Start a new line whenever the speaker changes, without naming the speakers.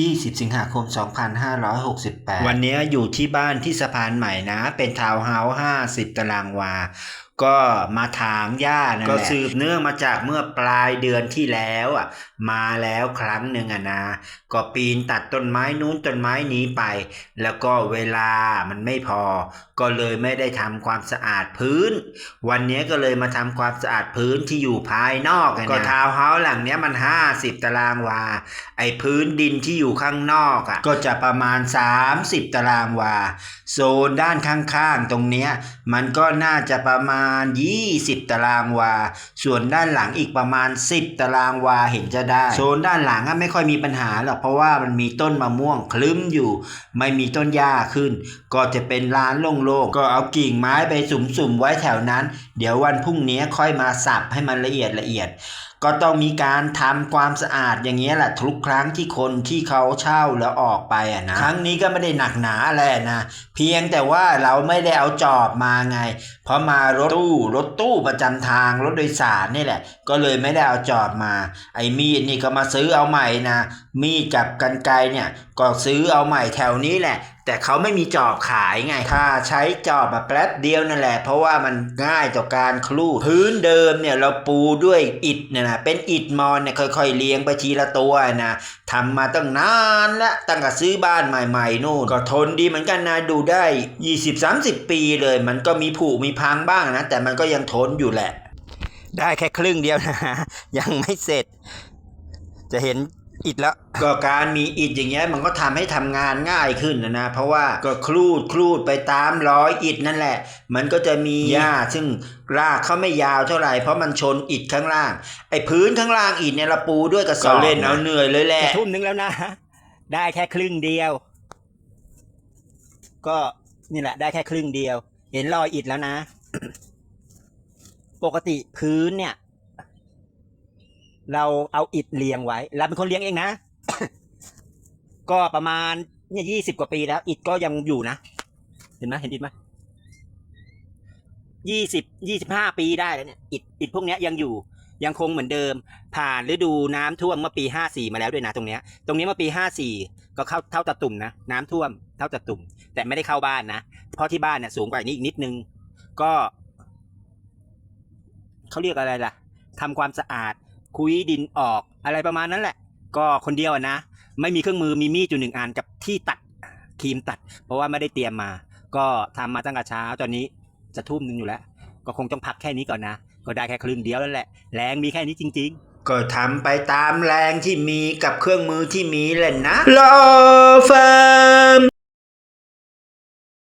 20 สิงหาคม 2568 วันนี้อยู่ที่บ้านที่สะพานใหม่นะ เป็นทาวน์เฮาส์50 ตารางวา ก็มาถางหญ้านั่นแหละก็สืบเนื่องมาจากเมื่อปลายเดือนที่แล้วอะ มาแล้วครั้งหนึ่งอะนะ ก็ปีนตัดต้นไม้นู้นต้นไม้นี้ไป แล้วก็เวลามันไม่พอ ก็เลยไม่ได้ทำความสะอาดพื้น วันนี้ก็เลยมาทำความสะอาดพื้นที่อยู่ภายนอกอะนะก็ทาวน์เฮาส์หลังเนี้ยมัน 50 ตารางวา ไอ้พื้นดินที่อยู่ข้างนอกอะ ก็จะประมาณ 30 ตารางวา โซนด้านข้างๆ ตรงเนี้ยมันก็น่าจะประมาณาณ 20 ตารางวา ส่วนด้านหลังอีกประมาณ 10 ตารางวาเห็นจะได้ โซนด้านหลังไม่ค่อยมีปัญหาหรอกเพราะว่ามันมีต้นมะม่วงคลึ้มอยู่ ไม่มีต้นหญ้าขึ้น ก็จะเป็นร้านโล่งๆ ก็เอากิ่งไม้ไปสุ่มๆไว้แถวนั้น เดี๋ยววันพรุ่งนี้ค่อยมาสับให้มันละเอียดละเอียด ก็ต้องมีการทำความสะอาดอย่างเงี้ยแหละทุกครั้งที่คนที่เขาเช่าแล้วออกไปอะนะครั้งนี้ก็ไม่ได้หนักหนาอะไรนะเพียงแต่ว่าเราไม่ได้เอาจอบมาไง เพราะมารถตู้รถตู้ประจำทางรถโดยสารนี่แหละ ก็เลยไม่ได้เอาจอบมา ไอ้มีดนี่ก็มาซื้อเอาใหม่นะมีดกับกันไกเนี่ยก็ซื้อเอาใหม่แถวนี้แหละ แต่เขาไม่มีจอบขายไง ถ้าใช้จอบแบบแป๊บเดียวนั่นแหละ เพราะว่ามันง่ายต่อการคลูดพื้นเดิมเนี่ยเราปูด้วยอิฐเนี่ยนะ เป็นอิฐมอนเนี่ยค่อยๆเรียงไปทีละตัวนะทำมาตั้งนานละตั้งแต่ซื้อบ้านใหม่ๆนู่นก็ทนดีเหมือนกันนะดูได้ 20-30 ปีเลย มันก็มีผุมีพังบ้างนะ แต่มันก็ยังทนอยู่แหละ ได้แค่ครึ่งเดียวนะยังไม่เสร็จ จะเห็น อิฐแล้ว ก็การมีอิฐอย่างเงี้ยมันก็ทำให้ทำงานง่ายขึ้นนะนะเพราะว่าก็คลูดคลูดไปตามร้อยอิฐนั่นแหละ มันก็จะมีหญ้าซึ่งรากเขาไม่ยาวเท่าไหร่เพราะมันชนอิฐข้างล่าง ไอ้พื้นข้างล่างอิฐเนี่ยเราปูด้วยกระสอบเล่นเอาเหนื่อยเลยแหละ
จะทุ่มนึงแล้วนะ ได้แค่ครึ่งเดียว ก็นี่แหละได้แค่ครึ่งเดียว เห็นรอยอิฐแล้วนะ ปกติพื้นเนี่ย เราเอาอิฐเรียงไว้เราเป็นคนเลี้ยงเองนะ ก็ประมาณเนี่ยยี่สิบกว่าปีแล้ว อิฐก็ยังอยู่นะ เห็นไหมเห็นอิฐไหมยี่สิบยี่สิบห้าปีได้แล้วเนี่ยอิฐอิฐพวกเนี้ยยังอยู่ยังคงเหมือนเดิม ผ่านฤดูน้ำท่วมเมื่อปีห้าสี่มาแล้วด้วยนะตรงเนี้ย ตรงนี้เมื่อปีห้าสี่ก็เข้าเท่าตะตุ่มนะน้ำท่วมเท่าตะตุ่ม แต่ไม่ได้เข้าบ้านนะเพราะที่บ้านเนี่ยสูงกว่านี้อีกนิดนึง ก็เขาเรียกอะไรล่ะทำความสะอาด คุยดินออกอะไรประมาณนั้นแหละ ก็คนเดียวนะ ไม่มีเครื่องมือมีมีดอยู่หนึ่งอันกับที่ตัดครีมตัด เพราะว่าไม่ได้เตรียมมา ก็ทำมาตั้งแต่เช้าตอนนี้จะทุ่มหนึ่งอยู่แล้ว ก็คงต้องพักแค่นี้ก่อนนะ ก็ได้แค่ครึ่งเดียวแล้วแหละ แรงมีแค่นี้จริง ๆ
ก็ทำไปตามแรงที่มีกับเครื่องมือที่มีแหละนะรอฟ้า